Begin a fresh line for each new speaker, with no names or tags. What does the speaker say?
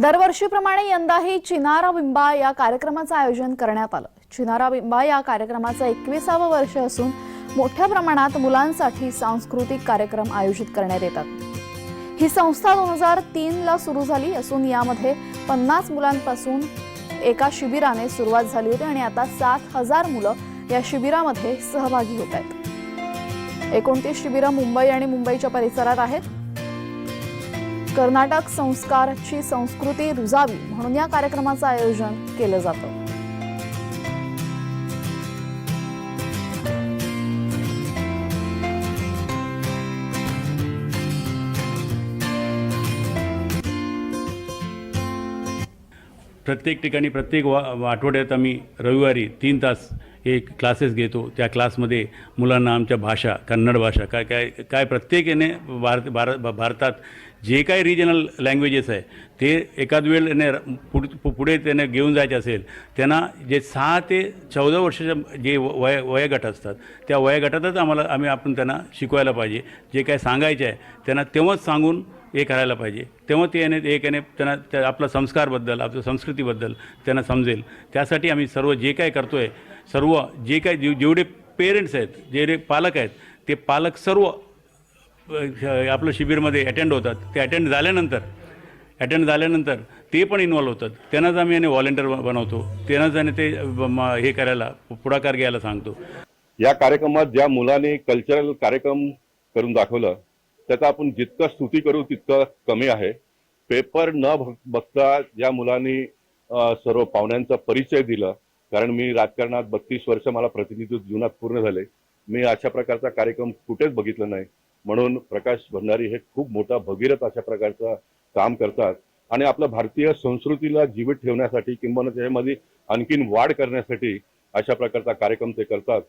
दरवर्षीप्रमाणे यंदाही चिनारा बिंबा या कार्यक्रमाचं आयोजन करण्यात आलं. चिनारा बिंबा या कार्यक्रमाचं एकविसावं वर्ष असून मोठ्या प्रमाणात मुलांसाठी सांस्कृतिक कार्यक्रम आयोजित करण्यात येतात. ही संस्था दोन हजार तीनला सुरू झाली असून यामध्ये पन्नास मुलांपासून एका शिबिराने सुरुवात झाली होती आणि आता सात हजार मुलं या शिबिरामध्ये सहभागी होत आहेत. एकोणतीस शिबिरं मुंबई आणि मुंबईच्या परिसरात आहेत. कर्नाटक संस्कारची संस्कृती रुजावी म्हणून या कार्यक्रमाचं आयोजन केलं जातं.
प्रत्येक ठिकाणी प्रत्येक वा आठवड्यात आम्ही रविवारी तीन तास हे क्लासेस घेतो. त्या क्लासमध्ये मुलांना आमच्या भाषा कन्नड भाषा काय काय काय प्रत्येकाने भारत भारत भारतात जे काही रिजनल लँग्वेजेस आहे ते एखाद वेळ याने पुढ पुढे त्याने घेऊन जायचे असेल त्यांना जे सहा ते चौदा वर्षाच्या जे वय वयोगट असतात त्या वयोगटातच आम्हाला आम्ही आपण त्यांना शिकवायला पाहिजे. जे काय सांगायचे आहे त्यांना तेव्हाच सांगून हे करायला पाहिजे. तेव्हा ते याने एक याने त्यांना त्या आपल्या संस्कारबद्दल आपल्या संस्कृतीबद्दल त्यांना समजेल. त्यासाठी आम्ही सर्व जे काय करतो आहे सर्व जे काय जे जेवढे पेरेंट्स आहेत जेवढे पालक आहेत ते पालक सर्व आपलं शिबिरमध्ये अटेंड होतात. ते अटेंड झाल्यानंतर अटेंड झाल्यानंतर ते पण इन्वॉल्व्ह होतात. त्यांनाच आम्ही याने व्हॉलेंटियर बनवतो. त्यांनाच आणि ते हे करायला पुढाकार घ्यायला सांगतो.
या कार्यक्रमात ज्या मुलाने कल्चरल कार्यक्रम करून दाखवलं त्याचा आपण जितकं स्तुती करू तितकं कमी आहे. पेपर न बघता ज्या मुलांनी सर्व पाहुण्यांचा परिचय दिला. कारण मी राजकारणात बत्तीस वर्ष मला प्रतिनिधित्व जीवनात पूर्ण झाले. मी अशा प्रकारचा कार्यक्रम कुठेच बघितला नाही. म्हणून प्रकाश भंडारी हे खूप मोठा भगीरथ अशा प्रकारचा काम करतात. आणि आपल्या भारतीय संस्कृतीला जीवित ठेवण्यासाठी किंवा त्याच्यामध्ये आणखीन वाढ करण्यासाठी अशा प्रकारचा कार्यक्रम ते करतात.